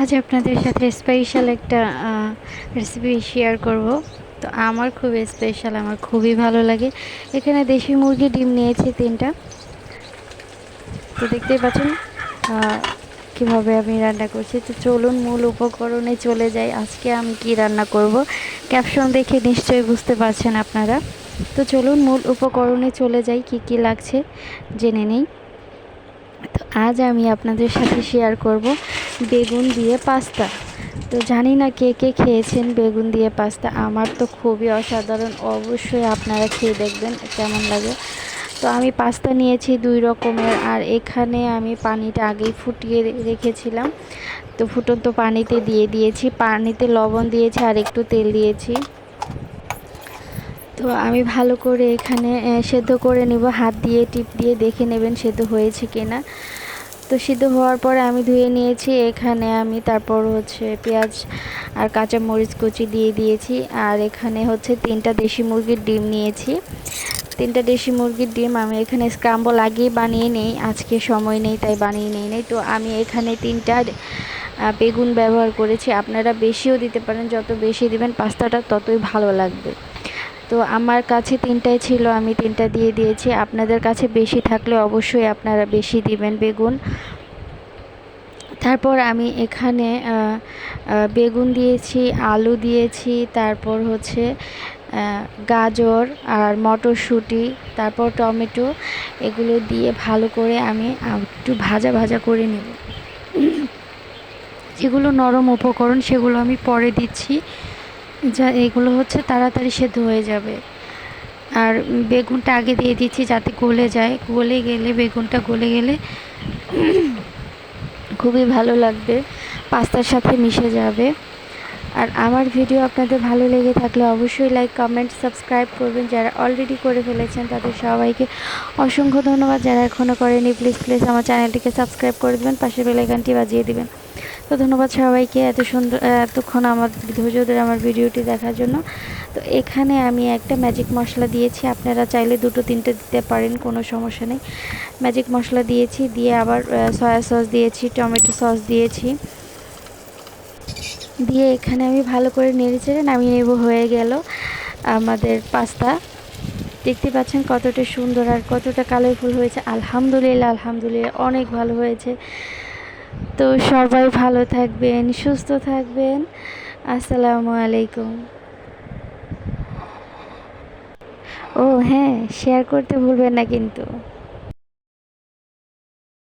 আজ আপনাদের সাথে স্পেশাল একটা রেসিপি শেয়ার করব। তো আমার খুব স্পেশাল আমার খুবই ভালো লাগে। এখানে দেশি মুরগি ডিম নিয়েছি তিনটা। তো দেখতেই পাচ্ছেন কীভাবে আমি রান্না করছি। তো চলুন, মূল উপকরণে চলে যাই। আজকে আমি কি রান্না করব? ক্যাপশন দেখে নিশ্চয়ই বুঝতে পারছেন আপনারা। তো চলুন, মূল উপকরণে চলে যাই, কি কি লাগছে, জেনে নেই। তো আজ আমি আপনাদের সাথে শেয়ার করব। বেগুন দিয়ে পাস্তা। তো জানি না কে কে খেয়েছেন বেগুন দিয়ে পাস্তা। আমার তো খুবই অসাধারণ। অবশ্যই আপনারা খেয়ে দেখবেন কেমন লাগে। তো আমি পাস্তা নিয়েছি দুই রকমের আর এখানে আমি পানিটা আগেই ফুটিয়ে রেখেছিলাম। তো ফুটন্ত পানিতে দিয়ে দিয়েছি। পানিতে লবণ দিয়েছি আর একটু তেল দিয়েছি। তো আমি ভালো করে এখানে সেদ্ধ করে নিব। হাত দিয়ে, টিপ দিয়ে দেখে নেবেন সেদ্ধ হয়েছে কিনা। তো সিদ্ধ হওয়ার পরে আমি ধুয়ে নিয়েছি, এখানে আমি তারপর হচ্ছে পেঁয়াজ আর কাঁচা মরিচ কুচি দিয়ে দিয়েছি, আর এখানে হচ্ছে তিনটা দেশি মুরগির ডিম নিয়েছি। তিনটা দেশি মুরগির ডিম আমি এখানে স্ক্রাম্বল আগেই বানিয়ে নেই, আজকে সময় নেই তাই বানিয়ে নেই নেই। তো আমি এখানে তিনটা বেগুন ব্যবহার করেছি, আপনারা বেশিও দিতে পারেন, যত বেশি দিবেন পাস্তাটা ততই ভালো লাগবে। তো আমার কাছে তিনটাই ছিল, আমি তিনটা দিয়ে দিয়েছি। আপনাদের কাছে বেশি থাকলে অবশ্যই আপনারা বেশি দিবেন বেগুন। তারপর আমি এখানে বেগুন দিয়েছি, আলু দিয়েছি, তারপর হচ্ছে গাজর আর মটরশুঁটি, তারপর টমেটো। এগুলো দিয়ে ভালো করে আমি একটু ভাজা ভাজা করে নেব। যেগুলো নরম উপকরণ, সেগুলো আমি পরে দিচ্ছি। যা, এগুলো হচ্ছে তাড়াতাড়ি সেদ্ধ হয়ে যাবে। আর বেগুনটা আগে দিয়ে দিচ্ছি যাতে গলে যায়। গলে গেলে, বেগুনটা গলে গেলে খুবই ভালো লাগবে। পাস্তার সাথে মিশে যাবে। আর আমার ভিডিও আপনাদের ভালো লেগে থাকলে অবশ্যই লাইক কমেন্ট সাবস্ক্রাইব করবেন। যারা অলরেডি করে ফেলেছেন, তাদের সবাইকে অসংখ্য ধন্যবাদ। যারা এখনও করেনি প্লিজ প্লিজ আমার চ্যানেলটিকে সাবস্ক্রাইব করে দেবেন পাশে বেলাইকানটি বাজিয়ে দেবেন। তো ধন্যবাদ সবাইকে এত সুন্দর, এতক্ষণ আমার ধৈর্য ধরে আমার ভিডিওটি দেখার জন্য। তো এখানে আমি একটা ম্যাজিক মশলা দিয়েছি, আপনারা চাইলে দুটো তিনটে দিতে পারেন, কোনো সমস্যা নেই। ম্যাজিক মশলা দিয়েছি, দিয়ে আবার সয়া সস দিয়েছি, টমেটো সস দিয়েছি। দিয়ে এখানে আমি ভালো করে নেড়ে চেড়ে নামিয়ে নেব, হয়ে গেল আমাদের পাস্তা। দেখতে পাচ্ছেন কতটা সুন্দর আর কতটা কালারফুল হয়েছে। আলহামদুলিল্লাহ আলহামদুলিল্লাহ, অনেক ভালো হয়েছে। তো সবাই ভালো থাকবেন, সুস্থ থাকবেন। আসসালামু আলাইকুম। ও হ্যাঁ শেয়ার করতে ভুলবেন না কিন্তু।